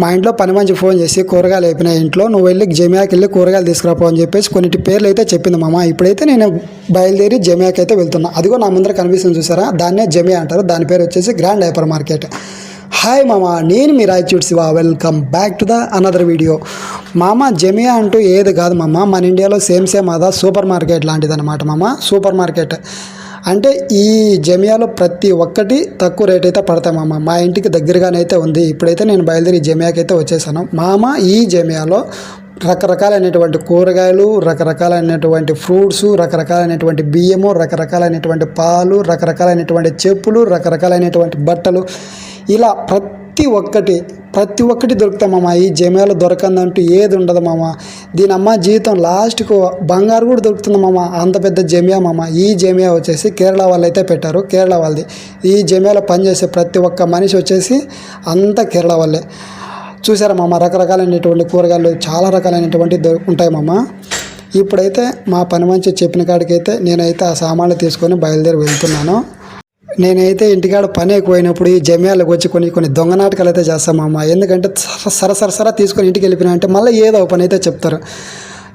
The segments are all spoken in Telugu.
మా ఇంట్లో పని మంచి ఫోన్ చేసి కూరగాయలు అయిపోయినాయి ఇంట్లో నువ్వు వెళ్ళి జమియాకి వెళ్ళి కూరగాయలు తీసుకురాపో అని చెప్పేసి కొన్నిటి పేర్లు అయితే చెప్పింది మామ. ఇప్పుడైతే నేను బయలుదేరి జమియాకి అయితే వెళ్తున్నా. అదిగో నా ముందర కనిపిస్తుంది చూసారా? దాన్నే జమియా అంటారు. దాని పేరు వచ్చేసి గ్రాండ్ హైపర్ మార్కెట్ హాయ్ మామ నేను మీ Raichur Shiva. Welcome back to the another video మామ జమియా అంటూ ఏది కాదు మామ. మన ఇండియాలో సేమ్ సేమ్ అదా. సూపర్ మార్కెట్ లాంటిది అనమాట మామ. సూపర్ మార్కెట్ అంటే ఈ జమియాలో ప్రతి ఒక్కటి తక్కువ రేట్ అయితే పడతామమ్మ మా ఇంటికి దగ్గరగానైతే ఉంది. ఇప్పుడైతే నేను బయలుదేరి జమియాకి అయితే వచ్చేసాను. మామ ఈ జమియాలో రకరకాలైనటువంటి కూరగాయలు రకరకాలైనటువంటి ఫ్రూట్స్ రకరకాలైనటువంటి బియ్యము రకరకాలైనటువంటి పాలు రకరకాలైనటువంటి చెప్పులు రకరకాలైనటువంటి బట్టలు ఇలా ప్రతి ప్రతి ఒక్కటి ప్రతి ఒక్కటి దొరుకుతాం మామ. ఈ జమియాలో దొరకందంటూ ఏది ఉండదు మామ. దీని అమ్మ జీవితం లాస్ట్కు బంగారు కూడా దొరుకుతుంది మామ. అంత పెద్ద జమియా మామ. ఈ జమియా వచ్చేసి కేరళ వాళ్ళు అయితే పెట్టారు కేరళ వాళ్ళది. ఈ జమియాలో పనిచేసే ప్రతి ఒక్క మనిషి వచ్చేసి అంతా కేరళ వాళ్ళే. చూసారా మామ రకరకాలైనటువంటి కూరగాయలు చాలా రకాలైనటువంటి ఉంటాయి మామ. ఇప్పుడైతే మా పని మంచి చెప్పిన కాడికైతే నేనైతే ఆ సామాన్లు తీసుకొని బయలుదేరి వెళ్తున్నాను. నేనైతే ఇంటికాడ పని ఎక్కువైనప్పుడు ఈ జమ్యాలకు వచ్చి కొన్ని కొన్ని దొంగ నాటకాలు అయితే చేస్తాం అమ్మ ఎందుకంటే సర సర సర తీసుకొని ఇంటికి వెళ్ళిపోయినా అంటే మళ్ళీ ఏదో ఒక పని అయితే చెప్తారు.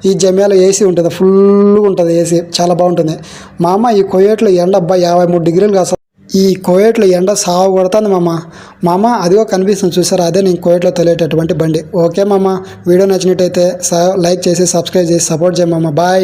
ఈ జమియాలో ఏసీ ఉంటుంది ఫుల్గా ఉంటుంది ఏసీ చాలా బాగుంటుంది. మా అమ్మ ఈ కొయ్యేట్లో ఎండ అబ్బా యాభై మూడు డిగ్రీలు కాస్త ఈ కోయట్లో ఎండ సాగు కొడుతుంది మామ. మామ అదిగో కనిపిస్తుంది చూసారా? అదే నేను కోయట్లో తెలియటటువంటి బండి. ఓకే మామ. వీడియో నచ్చినట్టయితే లైక్ చేసి సబ్స్క్రైబ్ చేసి సపోర్ట్ చేయమమ్మ బాయ్.